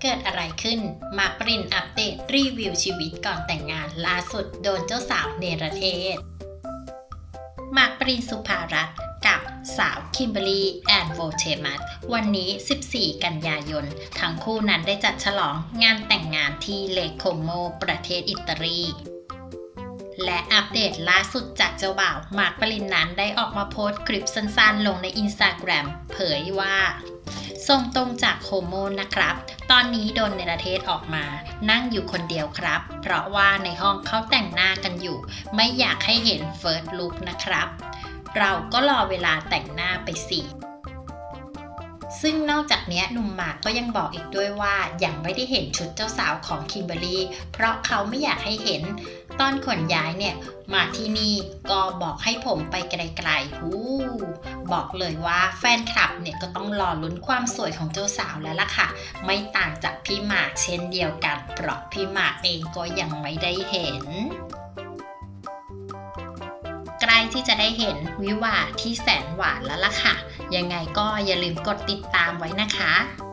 เกิดอะไรขึ้น มาร์คปรินอัปเดตรีวิวชีวิตก่อนแต่งงานล่าสุดโดนเจ้าสาวเนรเทศ มาร์คปรินสุภารัตน์กับสาวคิมเบอรีแอนโวเทมัสวันนี้ 14 กันยายน ทั้งคู่นั้นได้จัดฉลองงานแต่งงานที่เลโคโม ประเทศอิตาลี และอัปเดตล่าสุดจากเจ้าบ่าวมาร์คปรินนั้นได้ออกมาโพสต์คลิปสั้นๆ ลงในอินสตาแกรมเผยว่าส่งตรงจากโฮโมนะครับ ตอนนี้โดนในประเทศออกมา นั่งอยู่คนเดียวครับ เพราะว่าในห้องเขาแต่งหน้ากันอยู่ ไม่อยากให้เห็นเฟิร์สลุกนะครับ เราก็รอเวลาแต่งหน้าไปสิ ซึ่งนอกจากนี้หนุ่มหมากก็ยังบอกอีกด้วยว่ายังไม่ได้เห็นชุดเจ้าสาวของคิมเบอรี่เพราะเขาไม่อยากให้เห็น ตอนขนย้ายเนี่ยมาที่นี่ก็บอกให้ผมไปไกลๆหูบอกเลยว่าแฟนคลับเนี่ยก็ต้องรอลุ้นความสวยของเจ้าสาวแล้วล่ะค่ะ ไม่ต่างจากพี่หมากเช่นเดียวกัน เพราะพี่หมากเองก็ยังไม่ได้เห็นใกล้ที่จะได้เห็นวิวาที่แสนหวานแล้วล่ะค่ะ ยังไงก็อย่าลืมกดติดตามไว้นะคะ